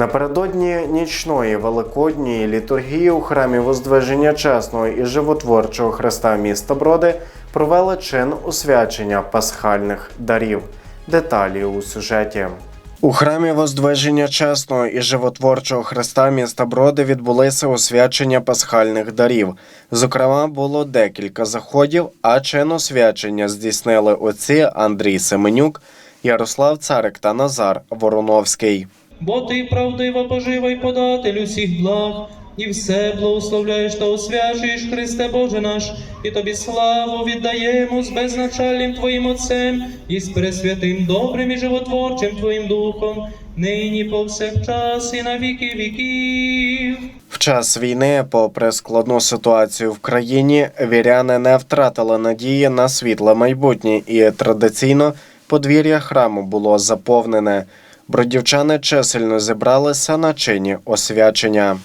Напередодні нічної великодньої літургії у храмі Воздвиження Чесного і Животворчого Христа міста Броди провели чин освячення пасхальних дарів. Деталі у сюжеті. У храмі Воздвиження Чесного і Животворчого Христа міста Броди відбулися освячення пасхальних дарів. Зокрема, було декілька заходів, а чин освячення здійснили отці Андрій Семенюк, Ярослав Царик та Назар Вороновський. Бо ти правдива пожива й податель благ, і все благословляєш та освячуєш, Христе Боже наш, і тобі славу віддаємо з безначальним Твоїм Отцем і з пресвятим добрим і животворчим Твоїм Духом, нині повсякчас і на віки віків. В час війни, попри складну ситуацію в країні, віряни не втратили надії на світле майбутнє, і традиційно подвір'я храму було заповнене. Бродівчани чисельно зібралися на чині освячення.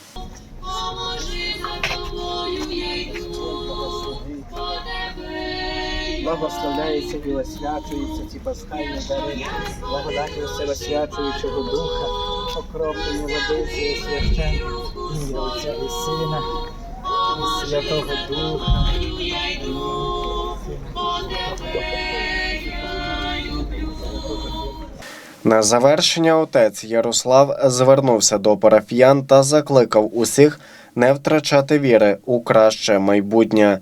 Благословляється і освячуються ці пасхальні дари, благодаті всеосвячуючого Духа, окроплення води цієї священ, Отця і Сина, і Святого Духа. На завершення отець Ярослав звернувся до парафіян та закликав усіх не втрачати віри у краще майбутнє.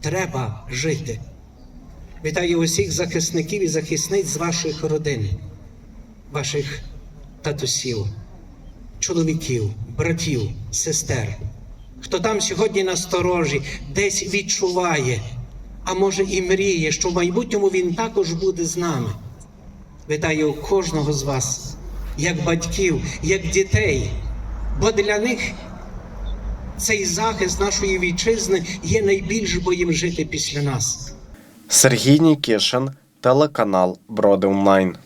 треба жити. Вітаю усіх захисників і захисниць з ваших родин, ваших татусів, чоловіків, братів, сестер. Хто там сьогодні насторожі, десь відчуває, а може і мріє, що в майбутньому він також буде з нами. Вітаю кожного з вас, як батьків, як дітей, бо для них цей захист нашої вітчизни є найбільш боїм жити після нас. Сергій Нікішин, телеканал Броди Онлайн.